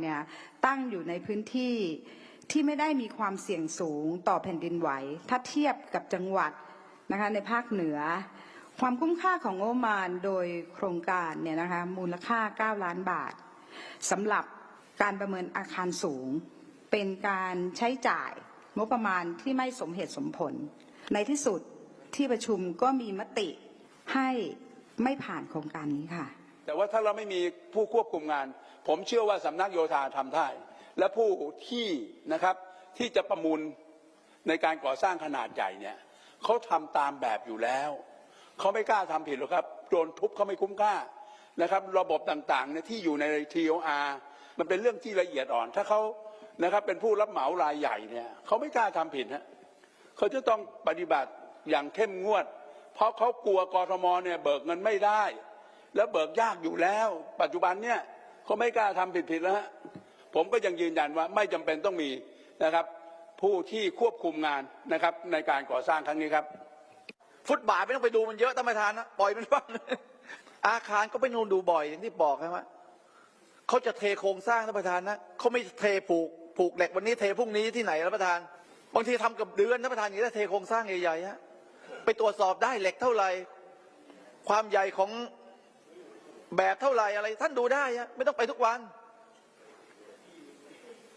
เนี่ยตั้งอยู่ในพื้นที่ที่ไม่ได้มีความเสี่ยงสูงต่อแผ่นดินไหว ถ้าเทียบกับจังหวัดนะคะในภาคเหนือ ความคุ้มค่าของงบประมาณโดยโครงการเนี่ยนะคะมูลค่า 9 ล้านบาทสำหรับการประเมินอาคารสูง เป็นการใช้จ่ายงบประมาณที่ไม่สมเหตุสมผล ในที่สุดที่ประชุมก็มีมติให้ไม่ผ่านโครงการนี้ค่ะ แต่ว่าถ้าเราไม่มีผู้ควบคุมงาน ผมเชื่อว่าสำนักโยธาทำได้ และผู้ที่นะครับที่จะประมูลในการก่อสร้างขนาดใหญ่เนี่ยเขาทำตามแบบอยู่แล้วเขาไม่กล้าทำผิดหรอกครับโดนทุบเขาไม่คุ้มค่านะครับระบบต่างๆเนี่ยที่อยู่ใน TOR มันเป็นเรื่องที่ละเอียดอ่อน ถ้าเขานะครับเป็นผู้รับเหมารายใหญ่เนี่ยเขาไม่กล้าทำผิดฮะเขาจะต้องปฏิบัติอย่างเข้มงวด เพราะเขากลัวกรทมเนี่ยเบิกเงินไม่ได้ แล้วเบิกยากอยู่แล้ว ปัจจุบันเนี่ยเขาไม่กล้าทำผิดๆแล้วฮะผมก็ยังยืนยันว่าไม่จำเป็นต้องมีนะครับ ผู้ที่ควบคุมงานนะครับในการก่อสร้างครั้งนี้ครับ ฟุตบาทไม่ต้องไปดูมันเยอะท่านประธานนะปล่อยมันบ้างอาคารก็ไปนูนดูบ่อยอย่างที่บอกใช่ไหมเขาจะเทโครงสร้างท่านประธานนะเขาไม่เทผูกผูกเหล็กวันนี้เทพรุ่งนี้ที่ไหนท่านประธาน บางทีทำกับเดือนท่านประธานอย่างนี้เทโครงสร้างใหญ่ๆฮะไปตรวจสอบได้เหล็กเท่าไหร่ความใหญ่ของ แบบเท่าไหร่อะไร ท่านดูได้ฮะไม่ต้องไปทุกวัน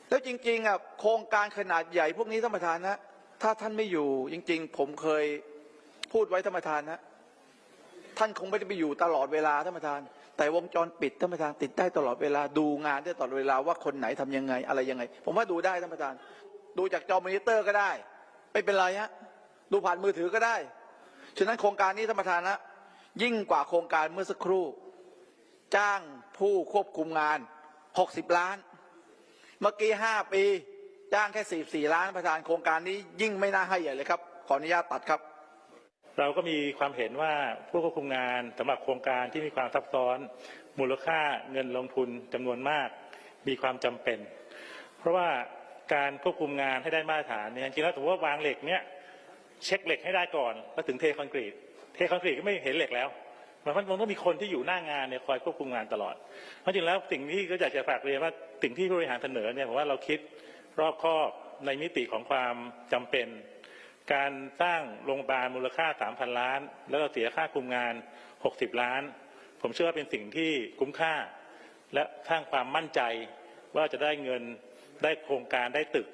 แล้วจริงๆอะโครงการขนาดใหญ่พวกนี้ท่านประธานนะถ้าท่านไม่อยู่ จริง ๆ ผมเคยพูดไว้ท่านประธานนะท่านคงไม่ได้ไปอยู่ตลอดเวลาท่านประธาน แต่วงจรปิดท่านประธานติดได้ตลอดเวลาดูงานได้ตลอดเวลาว่าคนไหนทำยังไง อะไรยังไง ผมว่าดูได้ท่านประธาน ดูจากจอมอนิเตอร์ก็ได้ ไม่เป็นไรฮะดูผ่านมือถือก็ได้ฉะนั้นโครงการนี้ท่านประธานนะยิ่งกว่าโครงการเมื่อสักครู่ จ้างผู้ควบคุมงาน 60 ล้าน เมื่อกี้ห้าปี จ้างแค่สี่สี่ล้านประธานโครงการนี้ยิ่งไม่น่าให้ใหญ่เลยครับ ขออนุญาตตัดครับ เราก็มีความเห็นว่าผู้ควบคุมงานสำหรับโครงการที่มีความซับซ้อน มูลค่าเงินลงทุนจำนวนมาก มีความจำเป็น เพราะว่าการควบคุมงานให้ได้มาตรฐานเนี่ยจริงๆแล้วถือว่าวางเหล็กเนี่ยเช็คเหล็กให้ได้ก่อนแล้วถึงเทคอนกรีต เทคอนกรีตก็ไม่เห็นเหล็กแล้ว มันมันต้องมีคนที่อยู่หน้างานเนี่ยคอยควบคุมงานตลอด เพราะจริงแล้วสิ่งที่ก็อยากจะฝากเรียนว่าสิ่งที่ผู้บริหารเสนอเนี่ยผมว่าเราคิดรอบคอบในมิติของความจำเป็น การสร้างโรงพยาบาลมูลค่า 3,000 ล้าน แล้วเราเสียค่าคุมงาน 60 ล้าน ผมเชื่อว่าเป็นสิ่งที่คุ้มค่า และสร้างความมั่นใจว่าจะได้เงินได้โครงการได้ตึก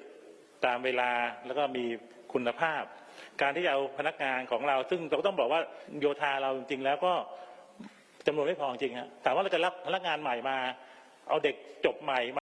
ตามเวลาแล้วก็มีคุณภาพ การที่จะเอาพนักงานของเรา ซึ่งเราก็ต้องบอกว่าโยธาเราจริงๆแล้วก็จำนวนไม่พอจริงฮะแต่ว่าเราจะรับพนักงานใหม่มา เอาเด็กจบใหม่มา